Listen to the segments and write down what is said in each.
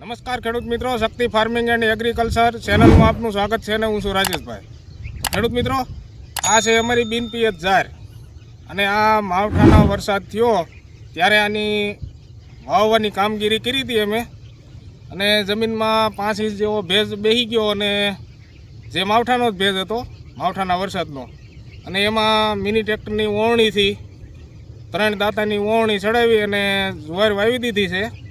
નમસ્કાર ખેડૂત મિત્રો, શક્તિ ફાર્મિંગ એન્ડ એગ્રીકલ્ચર ચેનલમાં આપનું સ્વાગત છે અને હું છું રાજેશભાઈ. ખેડૂત મિત્રો, આ છે અમારી બિનપિયત ઝાર અને આ માવઠાનો વરસાદ થયો ત્યારે આની વાવવાની કામગીરી કરી હતી અમે. અને જમીનમાં પાંચ ઇંચ જેવો ભેજ બેસી ગયો અને જે માવઠાનો જ ભેજ હતો, માવઠાના વરસાદનો. અને એમાં મિની ટ્રેક્ટરની ઓવણીથી ત્રણ દાંતાની ઓવણી ચડાવી અને જુવાર વાવી દીધી છે.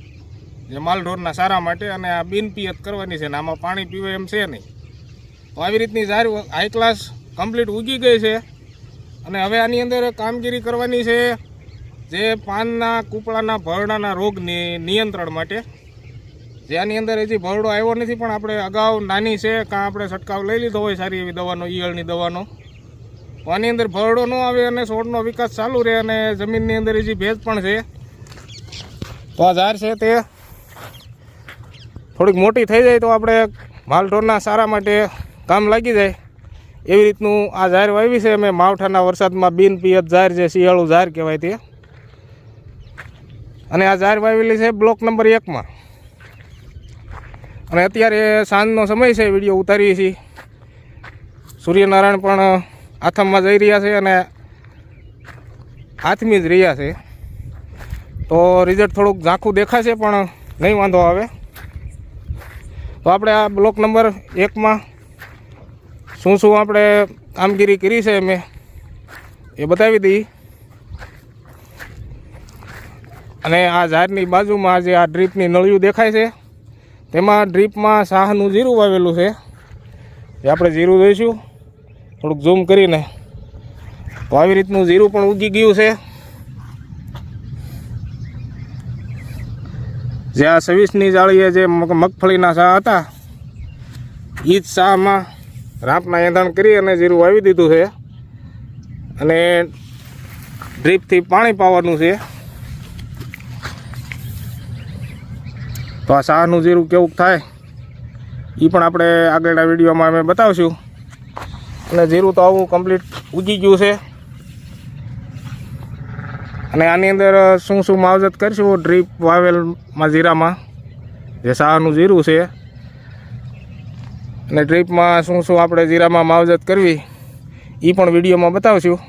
જે માલઢોરના સારા માટે અને આ બિનપિયત કરવાની છે ને આમાં પાણી પીવે એમ છે નહીં. તો આવી રીતની ઝાર હાઈ ક્લાસ કમ્પ્લીટ ઉગી ગઈ છે અને હવે આની અંદર કામગીરી કરવાની છે જે પાનના, કૂપળાના ભરડાના રોગની નિયંત્રણ માટે. જે આની અંદર હજી ભરડો આવ્યો નથી પણ આપણે અગાઉ નાની છે કાં આપણે છંટકાવ લઈ લીધો હોય સારી એવી દવાનો, ઈયળની દવાનો. આની અંદર ભરડો ન આવે અને છોડનો વિકાસ ચાલુ રહે અને જમીનની અંદર હજી ભેજ પણ છે. તો આ છે તે થોડીક મોટી થઈ જાય તો આપણે માલઢોરના સારા માટે કામ લાગી જાય. એવી રીતનું આ ઝાર વાવી છે અમે માવઠાના વરસાદમાં બિન પિયત ઝાર જે શિયાળું ઝાર કહેવાય તે. અને આ ઝાર વાવેલી છે બ્લોક નંબર એકમાં. અને અત્યારે સાંજનો સમય છે, વીડિયો ઉતારીએ છીએ. સૂર્યનારાયણ પણ આથમમાં જઈ રહ્યા છે અને હાથમી જ રહ્યા છે. તો રિઝલ્ટ થોડુંક ઝાંખું દેખાશે પણ નહીં વાંધો આવે. તો આપણે આ બ્લોક નંબર એકમાં શું શું આપણે કામગીરી કરી છે મેં એ બતાવી દઈ અને આ ઝાડની બાજુમાં જે આ ડ્રીપની નળિયું દેખાય છે. તેમાં ડ્રીપમાં શાહનું જીરું વાવેલું છે. એ આપણે જીરું જોઈશું. થોડુંક ઝૂમ કરીને. તો આવી રીતનું જીરું પણ ઉગી ગયું છે. જે આ છવ્વીસની જાળીએ જે મગફળીના શાહ હતા એ જ શાહમાં રાપના એંધણ કરી અને જીરું વાવી દીધું છે. અને ડ્રીપથી પાણી પાવાનું છે. તો આ શાહનું જીરું કેવું થાય એ પણ આપણે આગળના વિડીયોમાં અમે બતાવશું. અને જીરું તો આવું કમ્પ્લીટ ઉગી ગયું છે. અને આની અંદર શું શું માવજત કરીશું? ડ્રીપ વાવેલમાં જીરામાં, જે શાહનું જીરું છે. અને ડ્રીપમાં શું શું આપણે જીરામાં માવજત કરવી એ પણ વિડીયોમાં બતાવશું.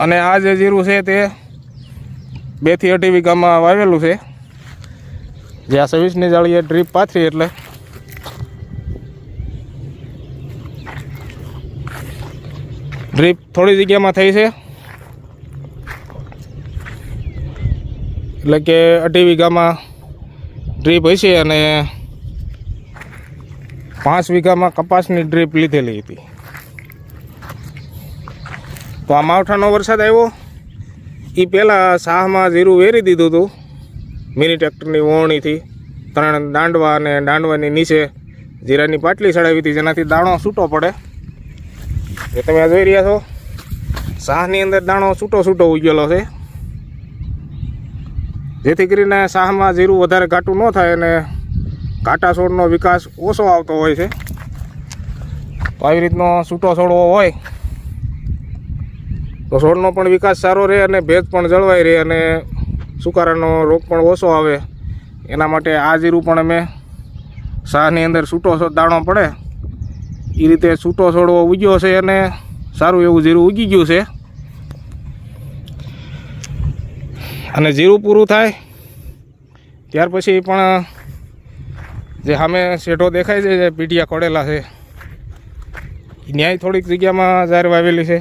અને આ જે જીરું છે તે બેથી અઢી વીઘામાં વાવેલું છે. જે આ સવીસની જાળીએ ડ્રીપ પાથરી એટલે. ડ્રીપ થોડી જગ્યામાં થઈ છે. એટલે કે અઢી વીઘામાં ડ્રીપ હશે અને પાંચ વીઘામાં કપાસની ડ્રીપ લીધેલી હતી. તો આ માવઠાનો વરસાદ આવ્યો. એ પહેલાં શાહમાં જીરું વેરી દીધું હતું. મિની ટ્રેક્ટરની ઓવણીથી ત્રણ દાંડવા અને દાંડવાની નીચે જીરાની પાટલી ચડાવી હતી, જેનાથી દાણો છૂટો પડે. એ તમે જોઈ રહ્યા છો? શાહની અંદર દાણો છૂટો છૂટો ઉગેલો છે. જેથી કરીને શાહમાં જીરું વધારે ઘાટું ન થાય અને ઘાટા છોડનો વિકાસ ઓછો આવતો હોય છે. તો આવી રીતનો છૂટો છોડવો હોય, તો છોડનો પણ વિકાસ સારો રહે અને ભેજ પણ જળવાઈ રહે અને સુકારાનો રોગ પણ ઓછો આવે. એના માટે આ જીરું પણ અમે શાહની અંદર છૂટો દાણો પડે. એ રીતે છૂટો છોડવો ઉગ્યો છે અને સારું એવું જીરું ઉગી ગયું છે. અને જીરું પૂરું થાય, ત્યાર પછી પણ, જે સામે શેઢો દેખાય છે, જે પીઢિયા કોડેલા છે ન્યાય થોડીક જગ્યામાં ઝાર વાવેલી છે.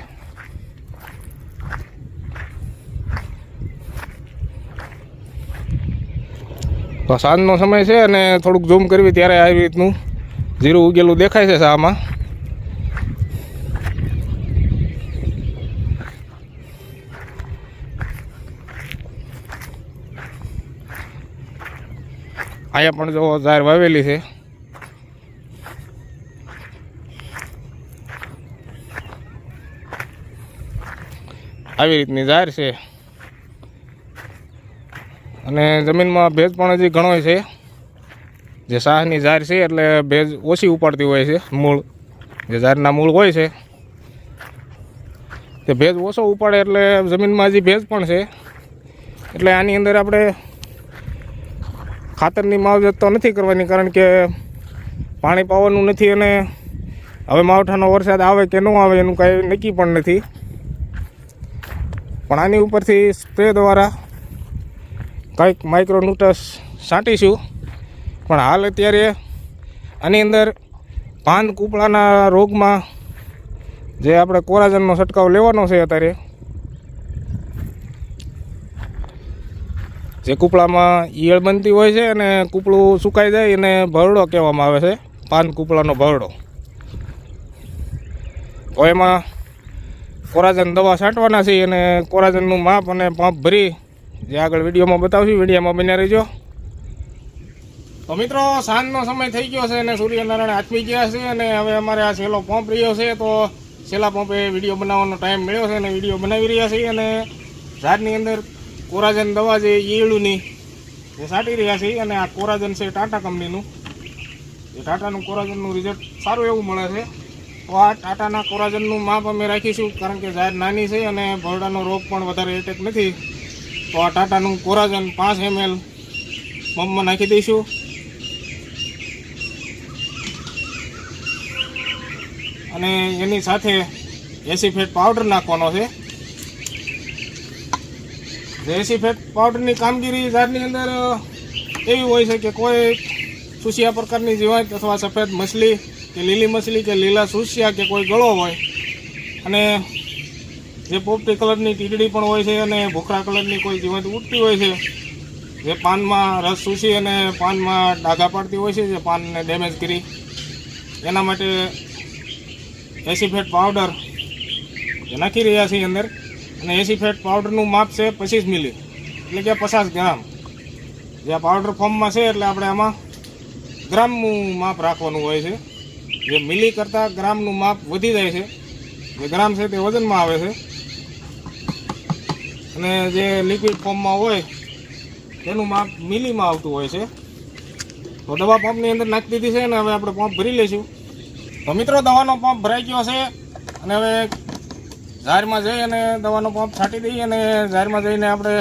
તો સાંજનો સમય છે અને થોડુંક ઝૂમ કરવી ત્યારે આવી રીતનું જીરું ઉગેલું દેખાય છે શામાં અહીંયા પણ જો ઝાર વાવેલી છે. આવી રીતની ઝાર છે. અને જમીનમાં ભેજ પણ હજી ઘણો છે. જે શાહની ઝાર છે એટલે ભેજ ઓછી ઉપાડતી હોય છે, મૂળ. જે ઝારના મૂળ હોય છે. તે ભેજ ઓછો ઉપાડે એટલે જમીનમાં હજી ભેજ પણ છે. એટલે આની અંદર આપણે ખાતરની માવજત તો નથી કરવાની કારણ કે પાણી પાવાનું નથી અને હવે માવઠાનો વરસાદ આવે કે ન આવે એનું કાંઈ નક્કી પણ નથી. પણ આની ઉપરથી સ્પ્રે દ્વારા કંઈક માઇક્રોન્યુટસ છાંટીશું. પણ હાલ અત્યારે આની અંદર પાન કૂપળાના રોગમાં જે આપણે કોરાજનનો છંટકાવ લેવાનો છે અત્યારે જે કૂપળામાં ઈયળ બનતી હોય છે અને કૂપળું સુકાઈ જાય એને ભરડો કહેવામાં આવે છે. પાન કૂપળાનો ભરડો. તો એમાં કોરાજન દવા છાંટવાના છે અને કોરાજનનું માપ અને પંપ ભરી જે આગળ વિડીયોમાં બતાવશું, વિડીયોમાં બન્યા રહેજો. તો મિત્રો, સાંજનો સમય થઈ ગયો છે અને સૂર્યનારાયણ આથમી ગયા છે અને હવે અમારે આ છેલ્લો પંપ રહ્યો છે. તો છેલ્લા પંપે વીડિયો બનાવવાનો ટાઈમ મળ્યો છે અને વીડિયો બનાવી રહ્યા છીએ અને ઝાડની અંદર કોરાજન દવા જે ઈયળુની એ સાટી રહ્યા છે અને આ કોરાજન છે ટાટા કંપનીનું. એ ટાટાનું કોરાજનનું રિઝલ્ટ સારું એવું મળે છે. તો આ ટાટાના કોરાજનનું માપ અમે રાખીશું, કારણ કે જાહેર નાની છે અને ભરડાનો રોગ પણ વધારે એટેક નથી. તો આ ટાટાનું કોરાજન પાંચ એમએલ પંપમાં નાખી દઈશું. અને એની સાથે એસી ફેટ પાવડર નાખવાનો છે. એસી ફેટ પાવડરની કામગીરી ઝાડની અંદર એવી હોય છે કે કોઈ સુસિયા પ્રકારની જીવાત અથવા સફેદ મછલી કે લીલી મછલી કે લીલા સુસિયા કે કોઈ ગળો હોય અને જે પોપટી કલરની ટીડડી પણ હોય છે અને ભૂખરા કલરની કોઈ જીવાત ઉઠતી હોય છે, જે પાનમાં રસ સૂસી અને પાનમાં ડાઘા પાડતી હોય છે, જે પાનને ડેમેજ કરી. એના માટે એસીફેટ પાવડર નાખી રહ્યા છીએ અંદર. અને એસી ફેટ પાવડરનું માપ છે પચીસ મિલી, એટલે કે પચાસ ગ્રામ. જે આ પાવડર ફોર્મમાં છે એટલે આપણે આમાં ગ્રામનું માપ રાખવાનું હોય છે. જે મિલી કરતાં ગ્રામનું માપ વધી જાય છે. જે ગ્રામ છે તે વજનમાં આવે છે. અને જે લિક્વિડ ફોર્મમાં હોય, તેનું માપ મિલીમાં આવતું હોય છે. તો દવા પંપની અંદર નાખી દીધી છે અને હવે આપણે પંપ ભરી લઈશું. તો મિત્રો, દવાનો પંપ ભરાઈ ગયો છે. અને હવે ઝારમાં જઈ અને દવાનો પંપ છાંટી દઈએ અને ઝારમાં જઈને આપણે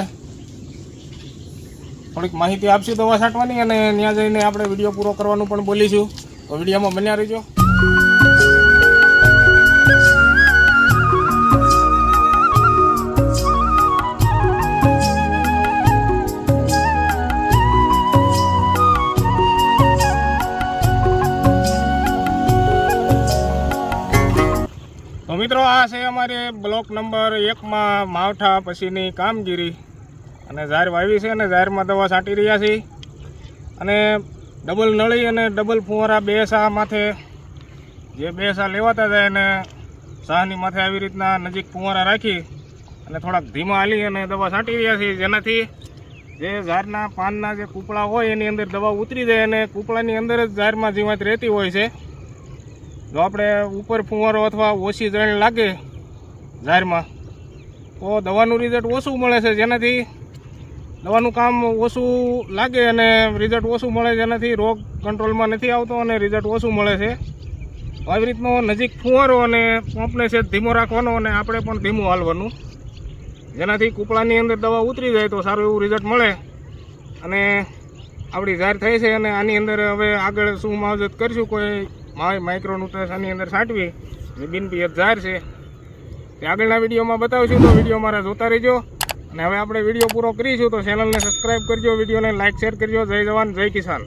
થોડીક માહિતી આપશું દવા છાંટવાની અને ત્યાં જઈને આપણે વીડિયો પૂરો કરવાનું પણ બોલીશું. તો વિડીયોમાં બન્યા રહીજો. અમારે બ્લોક નંબર એકમાં માવઠા પછીની કામગીરી અને ઝાર વાવી છે અને ઝારમાં દવા છાંટી રહ્યા છીએ. અને ડબલ નળી અને ડબલ ફુવારા બે સા માથે જે બે સા લેવાતા જાય અને સાહની માથે આવી રીતના નજીક ફુવારા રાખી અને થોડાક ધીમા હાલી અને દવા છાંટી રહ્યા છીએ. જેનાથી જે ઝાડના પાનના જે કૂપળા હોય એની અંદર દવા ઉતરી જાય અને કૂપળાની અંદર જ ઝાડમાં જીવાત રહેતી હોય છે. જો આપણે ઉપર ફુવારો અથવા ઓછી જણ લાગે ઝાડમાં તો દવાનું રિઝલ્ટ ઓછું મળે છે જેનાથી દવાનું કામ ઓછું લાગે અને રિઝલ્ટ ઓછું મળે જેનાથી રોગ કંટ્રોલમાં નથી આવતો અને રિઝલ્ટ ઓછું મળે છે. આવી રીતનો નજીક ફુવારો અને પંપને છે ધીમો રાખવાનો અને આપણે પણ ધીમું હાલવાનું. જેનાથી કૂપળાની અંદર દવા ઉતરી જાય તો સારું એવું રિઝલ્ટ મળે. અને આપણી ઝાર થઈ છે અને આની અંદર હવે આગળ શું માવજત કરીશું કોઈ માય માઇક્રોન્યુટ્રન્સ આની અંદર છાંટવી. બિનપિયત ઝાર છે. તે આગળના વિડીયોમાં બતાવશું, તો વીડિયો મારા જોતા રહેજો. અને હવે આપણે વીડિયો પૂરો કરીશું, તો ચેનલને સબસ્ક્રાઈબ કરજો, વિડીયોને લાઇક શેર કરજો. જય જવાન, જય કિસાન.